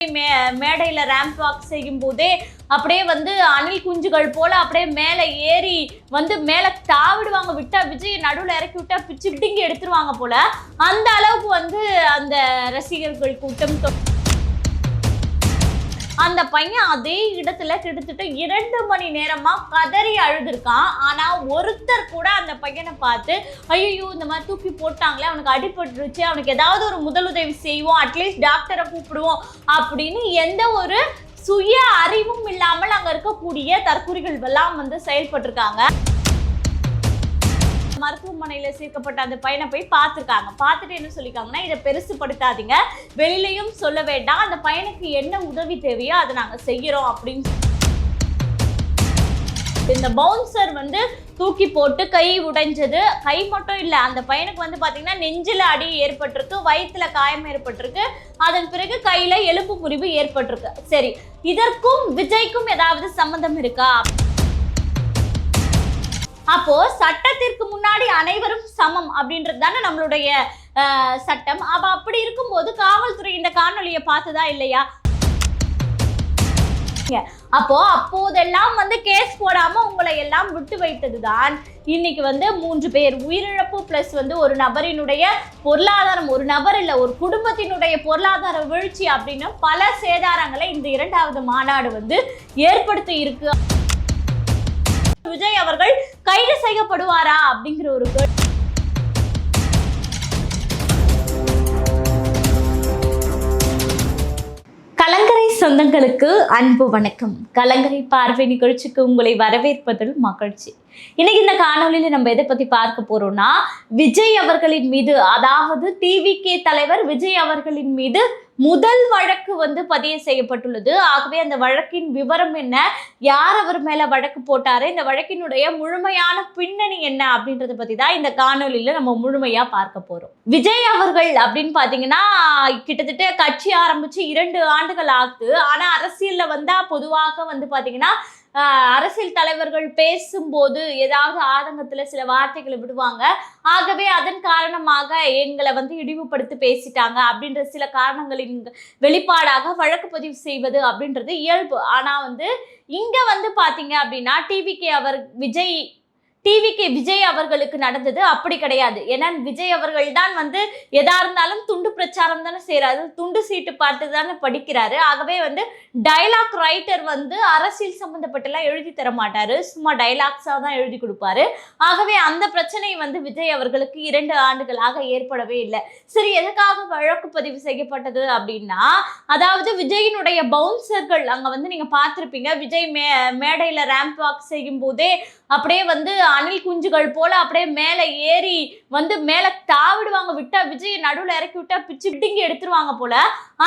மே மேடையில் ramp walk செய்யும் போதே அப்படியே வந்து அணில் குஞ்சுகள் போல அப்படியே மேலே ஏறி வந்து மேலே தாவிடுவாங்க. விட்டா விஜய் நடுவில் இறக்கி விட்டா பிச்சு பிடிங்கி எடுத்துருவாங்க போல. அந்த அளவுக்கு வந்து அந்த ரசிகர்கள் கூட்டம் அந்த பையன் அதே இடத்துல கிட்டத்தட்ட இரண்டு மணி நேரமா கதறி அழுதுருக்கான். ஆனா ஒருத்தர் கூட அந்த பையனை பார்த்து ஐயோ இந்த மாதிரி தூக்கி போட்டாங்களே அவனுக்கு அடிபட்டுருச்சு அவனுக்கு ஏதாவது ஒரு முதலுதவி செய்வோம் அட்லீஸ்ட் டாக்டரை கூப்பிடுவோம் அப்படின்னு எந்த ஒரு சுய அறிவும் இல்லாமல் அங்க இருக்கக்கூடிய தற்கூறிகள் எல்லாம் வந்து செயல்பட்டிருக்காங்க. மருத்துவமனையில சேர்க்கப்பட்ட அந்த பையனை போய் பார்த்துருக்காங்க. பார்த்துட்டு என்ன சொல்லியிருக்காங்கன்னா இதை பெருசுப்படுத்தாதீங்க வெளியிலையும் சொல்ல வேண்டாம். அந்த பையனுக்கு என்ன உதவி தேவையோ அதை நாங்க செய்யறோம். அப்படின்னு இந்த பவுன்சர் வந்து தூக்கி போட்டு கை உடைஞ்சது. கை மட்டும் இல்ல அந்த பையனுக்கு வந்து பாத்தீங்கன்னா நெஞ்சில அடி ஏற்பட்டிருக்கு வயிற்றில் காயம் ஏற்பட்டிருக்கு. அதன் பிறகு கையில எலும்பு முறிவு ஏற்பட்டிருக்கு. சரி இதற்கும் விஜய்க்கும் ஏதாவது சம்மந்தம் இருக்கா? அப்போ சட்டத்திற்கு முன்னாடி அனைவரும் சமம் அப்படின்றது தானே நம்மளுடைய சட்டம். அப்ப அப்படி இருக்கும்போது காவல்துறை இந்த காணொளியை பார்த்ததா இல்லையா? அப்போ அப்போதெல்லாம் வந்து கேஸ் போடாம உங்களை எல்லாம் விட்டு வைத்ததுதான். இன்னைக்கு வந்து மூன்று பேர் உயிரிழப்பு பிளஸ் வந்து ஒரு நபரினுடைய பொருளாதாரம் ஒரு நபர் இல்லை ஒரு குடும்பத்தினுடைய பொருளாதார வீழ்ச்சி அப்படின்னு பல சேதாரங்களை இந்த இரண்டாவது மாநாடு வந்து ஏற்படுத்தி இருக்கு. செய்யப்படுவாரா அப்படிங்கிற ஒரு கலங்கரை சொந்தங்களுக்கு அன்பு வணக்கம். கலங்கரை பார்வை நிகழ்ச்சிக்கு உங்களை வரவேற்பதில் மகிழ்ச்சி. இன்னைக்கு இந்த காணொளியில நம்ம எதை பத்தி பார்க்க போறோம்னா விஜய் அவர்களின் மீது அதாவது டிவிகே தலைவர் விஜய் அவர்களின் மீது முதல் வழக்கு வந்து பதிவு செய்யப்பட்டுள்ளது. ஆகவே அந்த வழக்கின் விவரம் என்ன? யார் அவர் மேல வழக்கு போட்டாரு? இந்த வழக்கினுடைய முழுமையான பின்னணி என்ன அப்படின்றத பத்தி தான் இந்த காணொலியில நம்ம முழுமையா பார்க்க போறோம். விஜய் அவர்கள் அப்படின்னு பாத்தீங்கன்னா கிட்டத்தட்ட கட்சி ஆரம்பிச்சு இரண்டு ஆண்டுகள் ஆகுது. ஆனா அரசியல்ல வந்தா பொதுவாக வந்து பாத்தீங்கன்னா அரசியல் தலைவர்கள் பேசும்போது ஏதாவது ஆதங்கத்தில் சில வார்த்தைகளை விடுவாங்க. ஆகவே அதன் காரணமாக எங்களை வந்து இழிவுபடுத்தி பேசிட்டாங்க அப்படின்ற சில காரணங்களின் வெளிப்பாடாக வழக்கு பதிவு செய்வது அப்படின்றது இயல்பு. ஆனால் வந்து இங்கே வந்து பார்த்தீங்க அப்படின்னா டிவிகே அவர் விஜய் டிவிகே விஜய் அவர்களுக்கு நடந்தது. அப்படி கிடையாது. ஏன்னா விஜய் அவர்கள் தான் வந்து எதா இருந்தாலும் துண்டு பிரச்சாரம் தானே செய்யறாரு துண்டு சீட்டு பார்த்து தானே படிக்கிறாரு. ஆகவே வந்து டைலாக் ரைட்டர் வந்து அரசியல் சம்பந்தப்பட்டெல்லாம் எழுதி தர மாட்டாரு. சும்மா டைலாக்ஸாக தான் எழுதி கொடுப்பாரு. ஆகவே அந்த பிரச்சனை வந்து விஜய் அவர்களுக்கு இரண்டு ஆண்டுகளாக ஏற்படவே இல்லை. சரி எதுக்காக வழக்கு பதிவு செய்யப்பட்டது அப்படின்னா அதாவது விஜயினுடைய பவுன்சர்கள் அங்க வந்து நீங்க பார்த்துருப்பீங்க. விஜய் மே மேடையில ரேம்ப் வாக் செய்யும் போதே அப்படியே வந்து அணில் குஞ்சுகள் போல அப்படியே மேலே ஏறி வந்து மேலே தாவிடுவாங்க. விட்டா விஜய் நடுவில் இறக்கி விட்டா பிச்சு பிடிங்கி எடுத்துருவாங்க போல.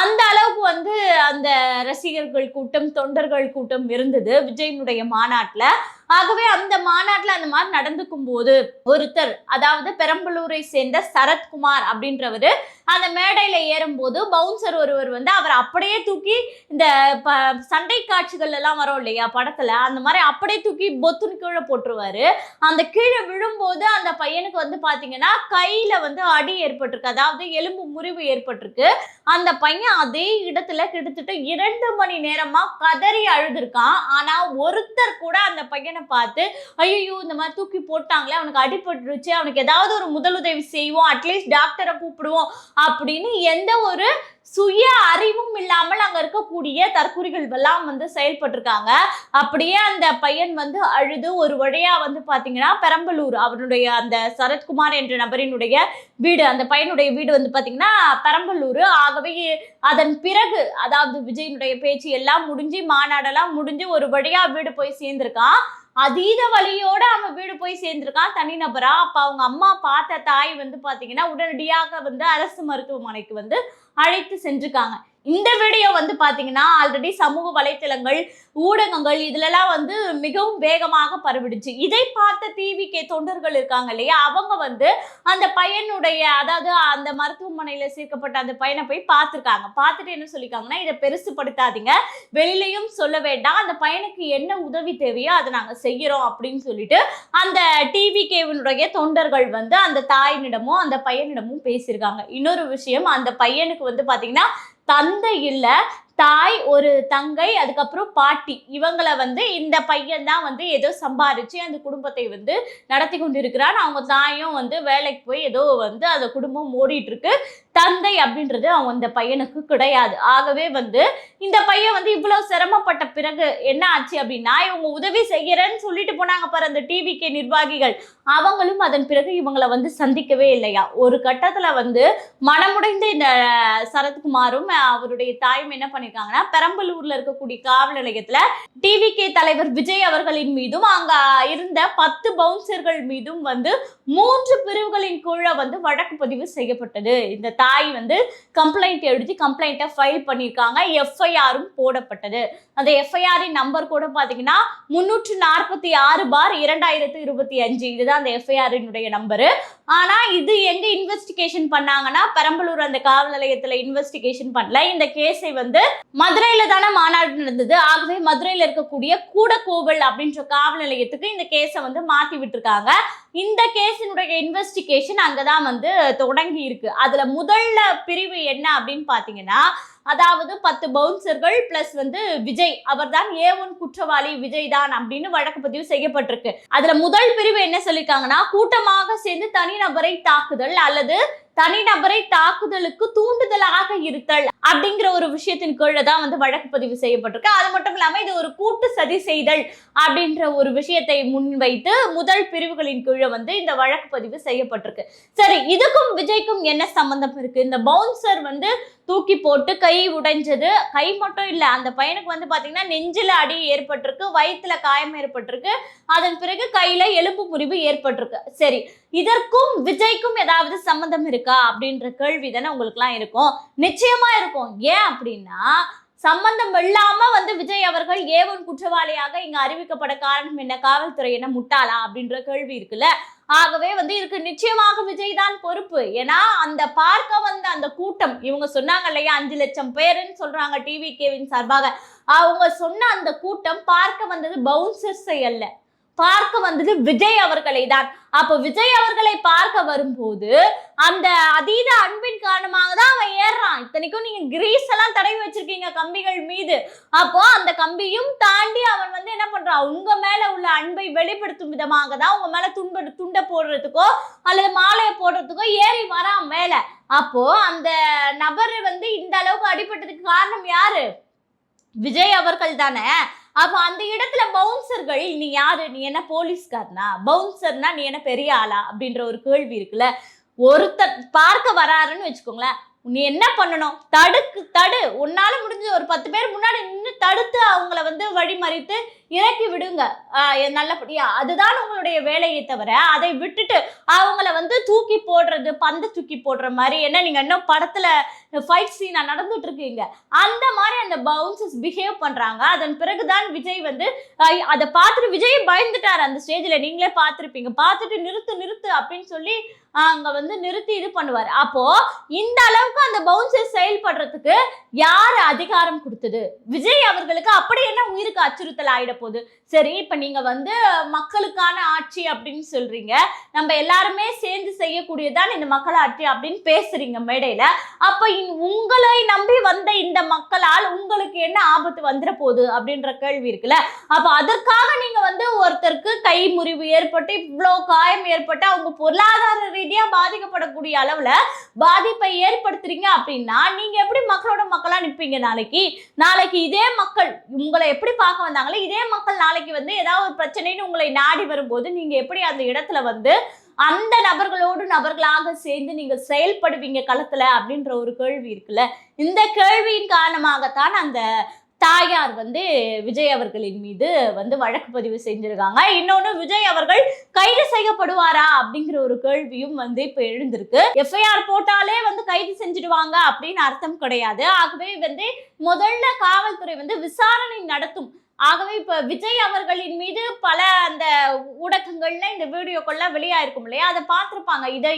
அந்த அளவுக்கு வந்து அந்த ரசிகர்கள் கூட்டம் தொண்டர்கள் கூட்டம் இருந்தது விஜயனுடைய மாநாட்டில். ஆகவே அந்த மாநாட்டில் அந்த மாதிரி நடந்துக்கும் போது ஒருத்தர் அதாவது பெரம்பலூரை சேர்ந்த சரத்குமார் அப்படின்றவர் அந்த மேடையில் ஏறும்போது பவுன்சர் ஒருவர் வந்து அவர் அப்படியே தூக்கி இந்த ப சண்டை காட்சிகள் எல்லாம் வரும் இல்லையா படத்தில் அந்த மாதிரி அப்படியே தூக்கி பொத்துன்னு கீழே போட்டுருவாரு. அந்த கீழே விழும்போது அந்த பையனுக்கு வந்து பார்த்தீங்கன்னா கையில் வந்து அடி ஏற்பட்டிருக்கு அதாவது எலும்பு முறிவு ஏற்பட்டிருக்கு. அந்த பையன் அதே இடத்துல கிட்டத்தட்ட இரண்டு மணி நேரமாக கதறி அழுதுருக்கான். ஆனால் ஒருத்தர் கூட அந்த பையனை பார்த்து ஐயோ இந்த மாதிரி தூக்கி போட்டாங்களே அவனுக்கு அடிபட்டுருச்சு அவனுக்கு ஏதாவது ஒரு முதலுதவி செய்வோம் அட்லீஸ்ட் டாக்டரை கூப்பிடுவோம் அப்படின்னு எந்த ஒரு சுய அறிவும் இல்லாமல் அங்க இருக்கக்கூடிய தற்கொலைகள் எல்லாம் வந்து செயல்பட்டிருக்காங்க. அப்படியே அந்த பையன் வந்து அழுது ஒரு வழியா வந்து பாத்தீங்கன்னா பெரம்பலூர் அவருடைய அந்த சரத்குமார் என்ற நபரினுடைய வீடு அந்த பையனுடைய வீடு வந்து பாத்தீங்கன்னா பெரம்பலூர். ஆகவே அதன் பிறகு அதாவது விஜயனுடைய பேச்சு எல்லாம் முடிஞ்சு மாநாடெல்லாம் முடிஞ்சு ஒரு வழியா வீடு போய் சேர்ந்திருக்கான். அதீத வழியோட அவன் வீடு போய் சேர்ந்திருக்கான் தனிநபரா. அப்ப அவங்க அம்மா பார்த்த தாய் வந்து பாத்தீங்கன்னா உடனடியாக வந்து அரசு மருத்துவமனைக்கு வந்து அழைத்து சென்றிருக்காங்க. இந்த வீடியோ வந்து பார்த்தீங்கன்னா ஆல்ரெடி சமூக வலைத்தளங்கள் ஊடகங்கள் இதுலலாம் வந்து மிகவும் வேகமாக பரவிடுச்சு. இதை பார்த்த டிவிகே தொண்டர்கள் இருக்காங்க இல்லையா? அவங்க வந்து அந்த பையனுடைய அதாவது அந்த மருத்துவமனையில் சேர்க்கப்பட்ட அந்த பையனை போய் பார்த்துருக்காங்க. பார்த்துட்டு என்ன சொல்லியிருக்காங்கன்னா இதை பெருசுப்படுத்தாதீங்க. வெளியிலையும் சொல்ல வேண்டாம். அந்த பையனுக்கு என்ன உதவி தேவையோ அதை நாங்கள் செய்கிறோம் அப்படின்னு சொல்லிட்டு அந்த டிவிகேவினுடைய தொண்டர்கள் வந்து அந்த தாயினிடமும் அந்த பையனிடமும் பேசியிருக்காங்க. இன்னொரு விஷயம் அந்த பையனுக்கு வந்து பார்த்தீங்கன்னா தந்தை இல்லை தாய் ஒரு தங்கை அதுக்கப்புறம் பாட்டி. இவங்களை வந்து இந்த பையன் தான் வந்து ஏதோ சம்பாரிச்சு அந்த குடும்பத்தை வந்து நடத்தி கொண்டிருக்கிறான். அவங்க தாயும் வந்து வேலைக்கு போய் ஏதோ வந்து அந்த குடும்பம் ஓடிட்டு இருக்கு தந்தை அப்படின்றது அவங்க இந்த பையனுக்கு கிடையாது. ஆகவே வந்து இந்த பையன் வந்து இவ்வளவு சிரமப்பட்ட பிறகு என்ன ஆச்சு அப்படின்னா இவங்க உதவி செய்கிறேன்னு சொல்லிட்டு போனாங்க பாரு அந்த டிவிகே நிர்வாகிகள். அவங்களும் அதன் பிறகு இவங்களை வந்து சந்திக்கவே இல்லையா? ஒரு கட்டத்துல வந்து மனமுடைந்த இந்த சரத்குமாரும் அவருடைய தாயும் என்ன பண்ணியிருக்காங்கன்னா பெரம்பலூர்ல இருக்கக்கூடிய காவல் நிலையத்துல டிவிகே தலைவர் விஜய் அவர்களின் மீதும் அங்க இருந்த பத்து பவுன்சர்கள் மீதும் வந்து மூன்று பிரிவுகளின் கீழே வந்து வழக்கு பதிவு செய்யப்பட்டது. இந்த தாய் வந்து கம்ப்ளைண்ட் எழுதி கம்ப்ளைண்ட்டை ஃபைல் பண்ணியிருக்காங்க. எஃப்ஐஆரும் போடப்பட்டது. அந்த எஃப்ஐஆரின் நம்பர் கூட பார்த்தீங்கன்னா முன்னூற்று நாற்பத்தி ஆறு பார் இரண்டாயிரத்து இருபத்தி அஞ்சு. இதுதான் அந்த எஃப்ஐஆரினுடைய நம்பரு ஆனால் இது எங்கே இன்வெஸ்டிகேஷன் பண்ணாங்கன்னா பெரம்பலூர் அந்த காவல் நிலையத்தில் இன்வெஸ்டிகேஷன் பண்ணல. இந்த கேஸை வந்து மதுரையில் தானே மாநாடு நடந்தது. ஆகவே மதுரையில் இருக்கக்கூடிய கூடக்கோவில் அப்படின்ற காவல் நிலையத்துக்கு இந்த கேஸை வந்து மாற்றி விட்டுருக்காங்க. இந்த கேஸினுடைய இன்வெஸ்டிகேஷன் அங்கே தான் வந்து தொடங்கி இருக்கு. அதில் முதல்ல பிரிவு என்ன அப்படின்னு பார்த்தீங்கன்னா அதாவது பத்து பவுன்சர்கள் பிளஸ் வந்து விஜய். அவர்தான் ஏ ஒன் குற்றவாளி விஜய் தான் அப்படின்னு வழக்கு பதிவு செய்யப்பட்டிருக்கு. அதுல முதல் பிரிவு என்ன சொல்லியிருக்காங்கன்னா கூட்டமாக சேர்ந்து தனிநபரை தாக்குதல் அல்லது தனிநபரை தாக்குதலுக்கு தூண்டுதலாக இருத்தல் அப்படிங்கிற ஒரு விஷயத்தின் கீழே தான் வந்து வழக்கு பதிவு செய்யப்பட்டிருக்கு. அது மட்டும் இல்லாம இது ஒரு கூட்டு சதி செய்தல் அப்படின்ற ஒரு விஷயத்தை முன்வைத்து முதல் பிரிவுகளின் கீழே வந்து இந்த வழக்கு பதிவு செய்யப்பட்டிருக்கு. சரி இதுக்கும் விஜய்க்கும் என்ன சம்பந்தம் இருக்கு? இந்த பவுன்சர் வந்து தூக்கி போட்டு கை உடைஞ்சது. கை மட்டும் இல்லை அந்த பையனுக்கு வந்து பார்த்தீங்கன்னா நெஞ்சில் அடி ஏற்பட்டிருக்கு வயிற்றுல காயம் ஏற்பட்டிருக்கு. அதன் பிறகு கையில் எலும்பு முறிவு ஏற்பட்டிருக்கு. சரி இதற்கும் விஜய்க்கும் ஏதாவது சம்மந்தம் இருக்கா? அப்படின்ற கேள்வி தானே உங்களுக்குலாம் இருக்கும். நிச்சயமாக இருக்கும். ஏன் அப்படின்னா சம்பந்தம் இல்லாம வந்து விஜய் அவர்கள் ஏவன் குற்றவாளியாக இங்க அறிவிக்கப்பட காரணம் என்ன? காவல்துறை என்ன முட்டாளா? அப்படின்ற கேள்வி இருக்குல்ல. ஆகவே வந்து இதுக்கு நிச்சயமாக விஜய் தான் பொறுப்பு. ஏன்னா அந்த பார்க்க வந்த அந்த கூட்டம் இவங்க சொன்னாங்க இல்லையா அஞ்சு லட்சம் பேருன்னு சொல்றாங்க டிவி கேவின் சார்பாக. அவங்க சொன்ன அந்த கூட்டம் பார்க்க வந்தது பவுன்சர்ஸை அல்ல. பார்க்க வந்தது விஜய் அவர்களை தான் அப்போ விஜய் அவர்களை பார்க்க வரும்போது அந்த அதீத அன்பின் காரணமாக தான் அவன் ஏறுறான். இத்தனைக்கும் நீங்க கிரீஸ் எல்லாம் தடவி வச்சிருக்கீங்க கம்பிகள் மீது. அப்போ அந்த கம்பியும் தாண்டி அவன் வந்து என்ன பண்றான்? உங்க மேல உள்ள அன்பை வெளிப்படுத்தும் விதமாக தான் உங்க மேல துன்ப துண்டை போடுறதுக்கோ அல்லது மாலையை போடுறதுக்கோ ஏறி வரான் மேல. அப்போ அந்த நபர் வந்து இந்த அளவுக்கு அடிபட்டதுக்கு காரணம் யாரு? விஜய் அவர்கள் தானே. அப்போ அந்த இடத்துல பவுன்சர்கள் நீ யாரு? நீ என்ன போலீஸ்காரனா? பவுன்சர்னா நீ என்ன பெரிய ஆளா? அப்படின்ற ஒரு கேள்வி இருக்குல்ல. ஒருத்தர் பார்க்க வராருன்னு வச்சுக்கோங்களேன். நீ என்ன பண்ணணும்? தடுக்கு தடு. உன்னால முடிஞ்ச ஒரு பத்து பேர் முன்னாடி நின்று தடுத்து அவங்கள வந்து வழிமறித்து இறக்கி விடுங்க. நல்லபடியா. அதுதான் உங்களுடைய வேலையை தவிர அதை விட்டுட்டு அவங்கள வந்து தூக்கி போடுறது பந்து தூக்கி போடுற மாதிரி. என்ன நீங்க இன்னும் படத்துல ஃபைட் சீனா நடந்துட்டு இருக்கீங்க அந்த மாதிரி அந்த பவுன்சஸ் பிஹேவ் பண்றாங்க. அதன் பிறகுதான் விஜய் வந்து அதை பார்த்துட்டு விஜய் பயந்துட்டார் அந்த ஸ்டேஜ்ல நீங்களே பார்த்துருப்பீங்க. பார்த்துட்டு நிறுத்து நிறுத்து அப்படின்னு சொல்லி அங்க வந்து நிறுத்தி இது பண்ணுவார். அப்போ இந்த அளவுக்கு அந்த பவுன்சர் செயல்படுறதுக்கு யார் அதிகாரம் கொடுத்தது? விஜய் அவர்களுக்கு அப்படி என்ன உயிருக்கு அச்சுறுத்தல் ஆயிட போகுது. சரி இப்போ நீங்கள் வந்து மக்களுக்கான ஆட்சி அப்படின்னு சொல்றீங்க. நம்ம எல்லாருமே சேர்ந்து செய்யக்கூடியதான் இந்த மக்கள் ஆட்சி அப்படின்னு பேசுகிறீங்க மேடையில். அப்போ உங்களை நம்பி வந்த இந்த மக்களால் உங்களுக்கு என்ன ஆபத்து வந்துட போகுது அப்படின்ற கேள்வி இருக்குல்ல? அப்போ அதற்காக நீங்கள் வந்து ஒருத்தருக்கு கை முறிவு ஏற்பட்டு இவ்வளோ காயம் ஏற்பட்டு அவங்க பொருளாதார ரீதியாக பாதிக்கப்படக்கூடிய அளவில் பாதிப்பை ஏற்படுத்துறீங்க அப்படின்னா நீங்கள் எப்படி மக்களோட மக்களாக நிற்பீங்க நாளைக்கு? நாளைக்கு இதே மக்கள் உங்களை எப்படி பார்க்க வந்தாங்களோ இதே மக்கள் நாளைக்கு வந்து ஏதாவது ஒரு பிரச்சனைன்னு உங்களை நாடி வரும்போது நீங்க எப்படி அந்த இடத்துல வந்து அந்த நபர்களோடு நபர்களாக சேர்ந்து நீங்க செயல்படுவீங்க களத்துல அப்படின்ற ஒரு கேள்வி இருக்குல்ல? இந்த கேள்வியின் காரணமாகத்தான் அந்த தாயார் வந்து விஜய் அவர்களின் மீது வந்து வழக்கு பதிவு செஞ்சிருக்காங்க. இன்னொன்னு விஜய் அவர்கள் கைது செய்யப்படுவாரா அப்படிங்கிற ஒரு கேள்வியும் வந்து இப்ப எழுந்திருக்கு. எஃப்ஐஆர் போட்டாலே வந்து கைது செஞ்சிடுவாங்க அப்படின்னு அர்த்தம் கிடையாது. ஆகவே வந்து முதல்ல காவல்துறை வந்து விசாரணை நடத்தும் ஆகவே இப்ப விஜய் அவர்களின் மீது பல அந்த ஊடகங்கள்ல இந்த வீடியோக்கள்லாம் வெளியாயிருக்கும் இல்லையா? அதை பார்த்துருப்பாங்க. இதை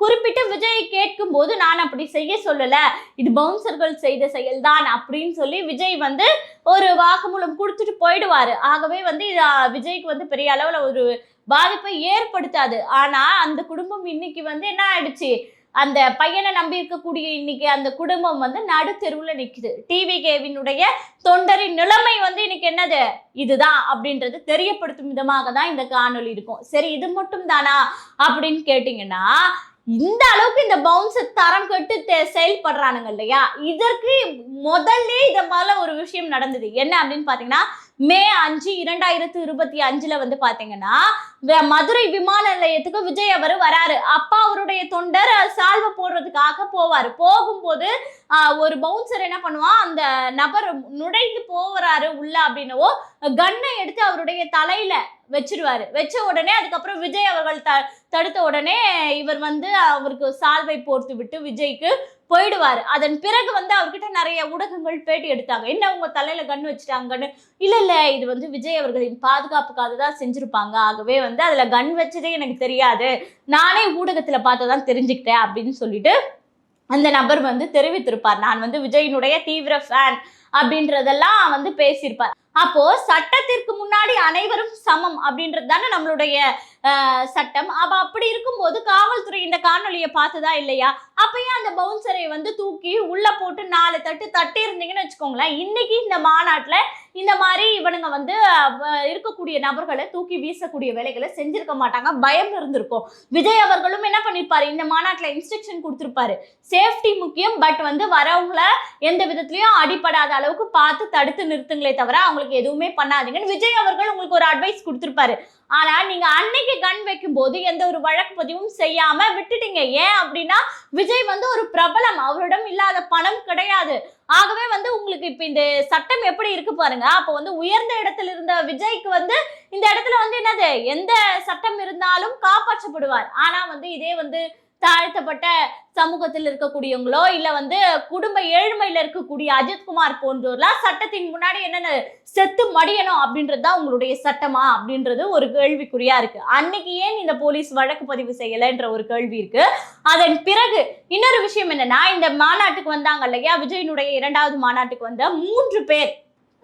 குறிப்பிட்டு விஜய் கேட்கும் போது நான் அப்படி செய்ய சொல்லல. இது பவுன்சர்கள் செய்த செயல்தான் அப்படின்னு சொல்லி விஜய் வந்து ஒரு வாக்குமூலம் கொடுத்துட்டு போயிடுவாரு. ஆகவே வந்து இது விஜய்க்கு வந்து பெரிய அளவுல ஒரு பாதிப்பை ஏற்படுத்தாது. ஆனா அந்த குடும்பம் இன்னைக்கு வந்து என்ன ஆயிடுச்சு? அந்த பையனை நம்பி இருக்கக்கூடிய இன்னைக்கு அந்த குடும்பம் வந்து நடுத்தெருவுல நிக்குது. டிவி கேவினுடைய தொண்டரின் நிலைமை வந்து இன்னைக்கு என்னது? இதுதான் அப்படின்றது தெரியப்படுத்தும் விதமாக தான் இந்த காணொளி இருக்கும். சரி இது மட்டும் தானா அப்படின்னு கேட்டிங்கன்னா இந்த அளவுக்கு இந்த பவுன்ஸ் தரம் கெட்டு செயல்படுறானுங்க இல்லையா? இதற்கு முதல்ல இத போல ஒரு விஷயம் நடந்தது. என்ன அப்படின்னு பாத்தீங்கன்னா மே அஞ்சு இரண்டாயிரத்து இருபத்தி அஞ்சுல வந்து பாத்தீங்கன்னா மதுரை விமான நிலையத்துக்கு விஜய் அவர் வராரு. அப்பா அவருடைய தொண்டர் சால்வ போடுறதுக்காக போவாரு. போகும்போது ஒரு பவுன்சர் என்ன பண்ணுவான் அந்த நபர் நுழைந்து போகிறாரு உள்ள அப்படின்னவோ கன்னை எடுத்து அவருடைய தலையில வச்சிருவாரு. வச்ச உடனே அதுக்கப்புறம் விஜய் அவர்கள் த தடுத்த உடனே இவர் வந்து அவருக்கு சால்வை போர்த்து விட்டு விஜய்க்கு போயிடுவார். அதன் பிறகு வந்து அவர்கிட்ட நிறைய ஊடகங்கள் பேட்டி எடுத்தாங்க. என்ன உங்க தலையில கன் வச்சுட்டாங்கன்னு? இல்ல இல்ல இது வந்து விஜய் அவர்களின் பாதுகாப்புக்காக தான் செஞ்சிருப்பாங்க. ஆகவே வந்து அதுல கன் வச்சதே எனக்கு தெரியாது. நானே ஊடகத்துல பார்த்ததான் தெரிஞ்சுக்கிட்டேன் அப்படின்னு சொல்லிட்டு அந்த நபர் வந்து தெரிவித்திருப்பார். நான் வந்து விஜயினுடைய தீவிர ஃபேன் அப்படின்றதெல்லாம் வந்து பேசியிருப்பார். அப்போ சட்டத்திற்கு முன்னாடி அனைவரும் சமம் அப்படின்றது தானே நம்மளுடைய சட்டம். அப்ப அப்படி இருக்கும்போது காவல்துறை இந்த காணொலியை பார்த்ததா இல்லையா? அப்பயே அந்த பவுன்சரை வந்து தூக்கி உள்ள போட்டு நாலு தட்டு தட்டி இருந்தீங்கன்னு வச்சுக்கோங்களேன். இன்னைக்கு இந்த மாநாட்டுல இந்த மாதிரி இவனுங்க வந்து இருக்கக்கூடிய நபர்களை தூக்கி வீசக்கூடிய வேலைகளை செஞ்சிருக்க மாட்டாங்க. பயம் இருந்திருக்கும். விஜய் அவர்களும் என்ன பண்ணிருப்பாரு? இந்த மாநாட்டில் இன்ஸ்ட்ரக்ஷன் கொடுத்துருப்பாரு. சேஃப்டி முக்கியம் பட் வந்து வரவங்கள எந்த விதத்துலயும் அடிப்படாத அளவுக்கு பார்த்து தடுத்து நிறுத்துங்களே தவிர அவங்களுக்கு எதுவுமே பண்ணாதீங்கன்னு விஜய் அவர்கள் உங்களுக்கு ஒரு அட்வைஸ் கொடுத்துருப்பாரு. ஆனா நீங்க அன்னைக்கு கண் வைக்கும் போது எந்த ஒரு வழக்கு பதிவும் செய்யாம விட்டுட்டீங்க. ஏன் அப்படின்னா விஜய் வந்து ஒரு பிரபலம். அவரிடம் இல்லாத பணம் கிடையாது. ஆகவே வந்து உங்களுக்கு இப்ப இந்த சட்டம் எப்படி இருக்கு பாருங்க. அப்போ வந்து உயர்ந்த இடத்துல இருந்த விஜய்க்கு வந்து இந்த இடத்துல வந்து என்னது? எந்த சட்டம் இருந்தாலும் காப்பாற்றப்படுவார். ஆனா வந்து இதே வந்து தாழ்த்தப்பட்ட சமூகத்தில் இருக்கக்கூடியவங்களோ இல்ல வந்து குடும்ப ஏழ்மையில இருக்கக்கூடிய அஜித்குமார் போன்றோர்லாம் சட்டத்தின் முன்னாடி என்னென்ன செத்து மடியணும் அப்படின்றது தான் உங்களுடைய சட்டமா அப்படின்றது ஒரு கேள்விக்குறியா இருக்கு. அன்னைக்கு ஏன் இந்த போலீஸ் வழக்கு பதிவு செய்யலைன்ற ஒரு கேள்வி இருக்கு. அதன் பிறகு இன்னொரு விஷயம் என்னன்னா இந்த மாநாட்டுக்கு வந்தாங்க இல்லையா? விஜயனுடைய இரண்டாவது மாநாட்டுக்கு வந்த மூன்று பேர்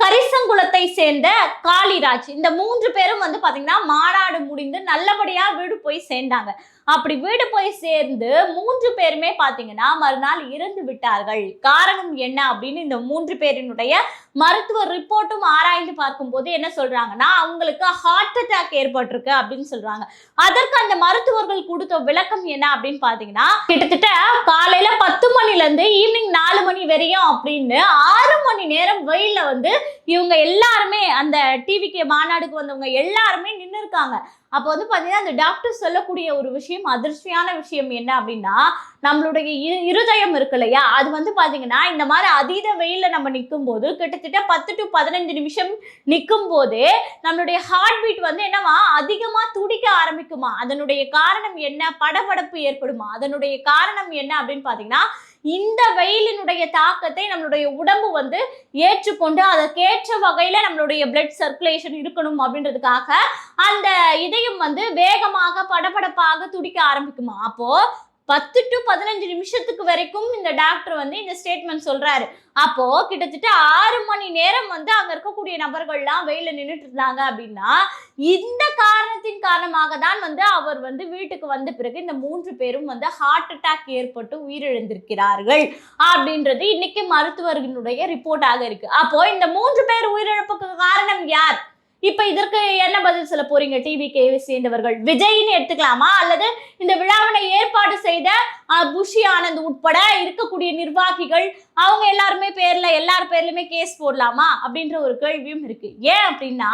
கரிசங்குளத்தை சேர்ந்த காளிராஜ். இந்த மூன்று பேரும் வந்து பாத்தீங்கன்னா மாநாடு முடிந்து நல்லபடியா வீடு போய் சேர்ந்தாங்க. அப்படி வீடு போய் சேர்ந்து மூன்று பேருமே பாத்தீங்கன்னா மறுநாள் இறந்து விட்டார்கள். காரணம் என்ன அப்படின்னு இந்த மூன்று பேரினுடைய மருத்துவ ரிப்போர்ட்டும் ஆராய்ந்து பார்க்கும்போது என்ன சொல்றாங்கன்னா அவங்களுக்கு ஹார்ட் அட்டாக் ஏற்பட்டிருக்கு அப்படின்னு சொல்றாங்க. அதற்கு அந்த மருத்துவர்கள் கொடுத்த விளக்கம் என்ன அப்படின்னு பாத்தீங்கன்னா கிட்டத்தட்ட காலையில பத்து மணில இருந்து ஈவினிங் நாலு மணி வரையும் அப்படின்னு ஆறு மணி நேரம் வெயில வந்து இவங்க எல்லாருமே அந்த டிவிக்கு மாநாடுக்கு வந்தவங்க எல்லாருமே நின்று இருக்காங்க அப்போ வந்து பார்த்தீங்கன்னா அந்த டாக்டர் சொல்லக்கூடிய ஒரு விஷயம் அதிர்ச்சியான விஷயம் என்ன அப்படின்னா நம்மளுடைய இரு- இருதயம் இருக்கு இல்லையா? அது வந்து பார்த்தீங்கன்னா இந்த மாதிரி அதீத வெயிலில் நம்ம நிற்கும் போது கிட்டத்தட்ட பத்து டு பதினஞ்சு நிமிஷம் நிற்கும் போதே நம்மளுடைய ஹார்ட் பீட் வந்து என்னவா? அதிகமாக துடிக்க ஆரம்பிக்குமா? அதனுடைய காரணம் என்ன? படபடப்பு ஏற்படுமா? அதனுடைய காரணம் என்ன அப்படின்னு பார்த்தீங்கன்னா இந்த வெயிலினுடைய தாக்கத்தை நம்மளுடைய உடம்பு வந்து ஏற்றுக்கொண்டு அதற்கேற்ற வகையில நம்மளுடைய பிளட் சர்க்குலேஷன் இருக்கணும் அப்படின்றதுக்காக அந்த இதயம் வந்து வேகமாக படபடப்பாக துடிக்க ஆரம்பிக்குமா? அப்போ பத்து டு பதினஞ்சு நிமிஷத்துக்கு வரைக்கும் இந்த டாக்டர் வந்து இந்த ஸ்டேட்மெண்ட் சொல்றாரு. அப்போ கிட்டத்தட்ட ஆறு மணி நேரம் வந்து அங்க இருக்கக்கூடிய நபர்கள்லாம் வெயில நின்றுட்டு இருந்தாங்க அப்படின்னா இந்த காரணத்தின் காரணமாக தான் வந்து அவர் வந்து வீட்டுக்கு வந்த பிறகு இந்த மூன்று பேரும் வந்து ஹார்ட் அட்டாக் ஏற்பட்டு உயிரிழந்திருக்கிறார்கள் அப்படின்றது இன்னைக்கு மருத்துவர்களுடைய ரிப்போர்ட்டாக இருக்கு. அப்போ இந்த மூன்று பேர் உயிரிழப்புக்கு காரணம் யார்? இப்ப இதற்கு என்ன பதில் சொல்ல போறீங்க? டிவி கேவி சேர்ந்தவர்கள் விஜய்னு எடுத்துக்கலாமா? அல்லது இந்த விழாவினை ஏற்பாடு செய்த புஷி ஆனந்த் உட்பட இருக்கக்கூடிய நிர்வாகிகள் அவங்க எல்லாருமே பேர்ல எல்லார் பேர்லயுமே கேஸ் போடலாமா? அப்படின்ற ஒரு கேள்வியும் இருக்கு. ஏன் அப்படின்னா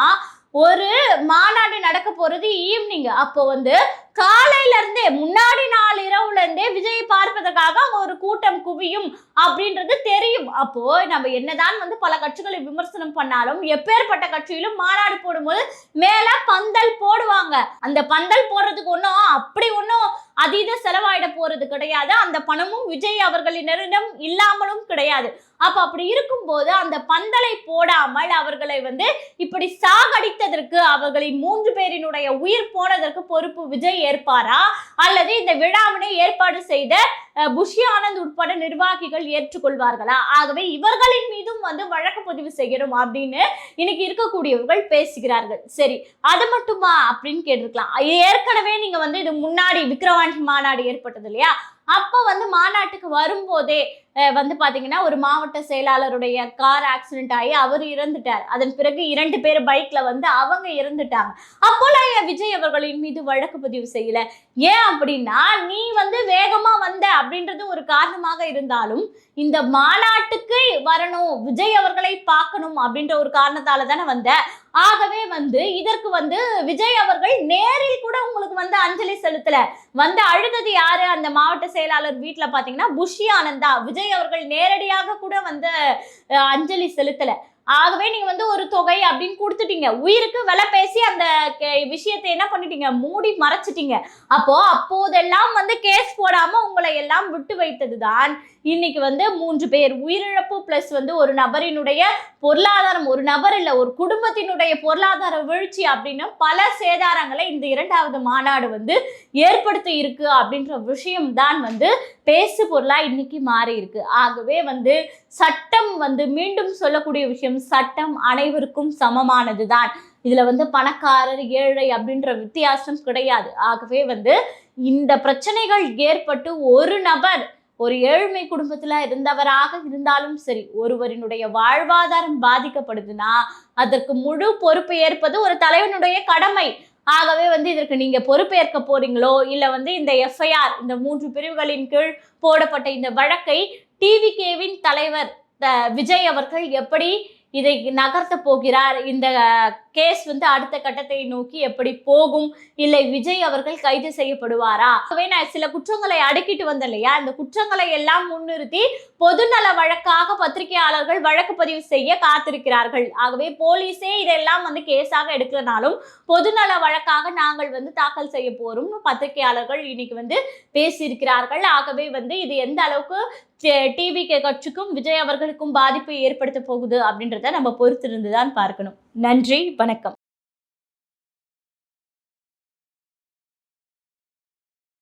ஒரு மாநாடு நடக்க போறது ஈவினிங் அப்போ வந்து காலையில இருந்தே முன்னாடி நாள் இரவுல இருந்தே விஜயை பார்ப்பதற்காக ஒரு கூட்டம் குவியும் அப்படின்றது தெரியும். அப்போ நம்ம என்னதான் வந்து பல கட்சிகளை விமர்சனம் பண்ணாலும் எப்பேற்பட்ட கட்சியிலும் மாநாடு போடும்போது மேல பந்தல் போடுவாங்க. அந்த பந்தல் போடுறதுக்கு ஒன்றும் அப்படி ஒன்றும் அதீத செலவாயிட போறது கிடையாது. அந்த பணமும் விஜய் அவர்களினரிடம் இல்லாமலும் கிடையாது. அப்ப அப்படி இருக்கும்போது அந்த பந்தலை போடாமல் அவர்களை வந்து இப்படி சாகடித்ததற்கு அவர்களின் மூன்று பேரினுடைய உயிர் போனதற்கு பொறுப்பு விஜய் ஏற்பாரா? அல்லது இந்த விழாவினை ஏற்பாடு செய்த புஷி ஆனந்த் உட்பட நிர்வாகிகள் ஏற்றுக்கொள்வார்களா? ஆகவே இவர்களின் மீதும் வந்து வழக்கு பதிவு செய்யணும் அப்படின்னு இன்னைக்கு இருக்கக்கூடியவர்கள் பேசுகிறார்கள். சரி அது மட்டுமா அப்படின்னு கேட்டிருக்கலாம். ஏற்கனவே நீங்க வந்து இது முன்னாடி விக்ரவாண்டி மாநாடு ஏற்பட்டது இல்லையா? அப்போ வந்து மாநாட்டுக்கு வரும்போதே வந்து பாத்தீங்கன்னா ஒரு மாவட்ட செயலாளருடைய கார் ஆக்சிடென்ட் ஆகி அவர் இறந்துட்டார். அதன் பிறகு இரண்டு பேர் பைக்ல வந்து அவங்க இறந்துட்டாங்க. அப்போலாம் ஏன் விஜய் அவர்களின் மீது வழக்கு பதிவு செய்யல. ஏன் அப்படின்னா நீ வந்து வேகமா வந்த அப்படின்றது ஒரு காரணமாக இருந்தாலும் இந்த மாநாட்டுக்கு வரணும் விஜய் அவர்களை பார்க்கணும் அப்படின்ற ஒரு காரணத்தால தானே வந்த. ஆகவே வந்து இதற்கு வந்து விஜய் அவர்கள் நேரில் கூட உங்களுக்கு வந்து அஞ்சலி செலுத்தல. வந்து அழுதது யாரு? அந்த மாவட்ட செயலாளர் வீட்டில் பாத்தீங்கன்னா புஷி ஆனந்தா விஜய் அவர்கள் நேரடியாக கூட வந்து அஞ்சலி செலுத்தல. ஆகவே நீங்க வந்து ஒரு தொகை அப்படின்னு கொடுத்துட்டீங்க. உயிருக்கு விலை பேசி அந்த கே- விஷயத்தை என்ன பண்ணிட்டீங்க? மூடி மறைச்சிட்டீங்க. அப்போ அப்போதெல்லாம் வந்து கேஸ் போடாம உங்களை எல்லாம் விட்டு வைத்ததுதான். இன்னைக்கு வந்து மூன்று பேர் உயிரிழப்பு பிளஸ் வந்து ஒரு நபரினுடைய பொருளாதாரம். ஒரு நபர் இல்லை ஒரு குடும்பத்தினுடைய பொருளாதார வீழ்ச்சி அப்படின்னு பல சேதாரங்களை இந்த இரண்டாவது மாநாடு வந்து ஏற்படுத்தி இருக்கு அப்படின்ற விஷயம் தான் வந்து பேசு பொருளா இன்னைக்கு மாறி இருக்கு. ஆகவே வந்து சட்டம் வந்து மீண்டும் சொல்லக்கூடிய விஷயம் சட்டம் அனைவருக்கும் சமமானது தான் இதுல வந்து பணக்காரர் ஏழை அப்படின்ற வித்தியாசம் கிடையாது. ஆகவே வந்து இந்த பிரச்சனைகள் ஏற்பட்டு ஒரு நபர் ஒரு ஏழ்மை குடும்பத்துல இருந்தவராக இருந்தாலும் சரி ஒருவரினுடைய வாழ்வாதாரம் பாதிக்கப்படுதுன்னா அதற்கு முழு பொறுப்பு ஏற்பது ஒரு தலைவனுடைய கடமை. ஆகவே வந்து இதற்கு நீங்க பொறுப்பேற்க போறீங்களோ இல்ல வந்து இந்த எஃப்ஐஆர் இந்த மூன்று பிரிவுகளின் கீழ் போடப்பட்ட இந்த வழக்கை டிவிகேவின் தலைவர் த- விஜய் அவர்கள் எப்படி இதை நகர்த்த போகிறார்? இந்த கேஸ் வந்து அடுத்த கட்டத்தை நோக்கி எப்படி போகும்? இல்லை விஜய் அவர்கள் கைது செய்யப்படுவாரா? ஆகவே நான் சில குற்றங்களை அடுக்கிட்டு வந்தேன் இல்லையா இந்த குற்றங்களை எல்லாம் முன்னிறுத்தி பொதுநல வழக்காக பத்திரிகையாளர்கள் வழக்கு பதிவு செய்ய காத்திருக்கிறார்கள். ஆகவே போலீஸே இதெல்லாம் வந்து கேஸாக எடுக்கலனாலும் பொதுநல வழக்காக நாங்கள் வந்து தாக்கல் செய்ய போறோம். பத்திரிகையாளர்கள் இன்னைக்கு வந்து பேசியிருக்கிறார்கள். ஆகவே வந்து இது எந்த அளவுக்கு டிவி கட்சிக்கும் விஜய் அவர்களுக்கும் பாதிப்பு ஏற்படுத்த போகுது அப்படின்றத நம்ம பொறுத்திருந்து தான் பார்க்கணும். நன்றி வணக்கம்.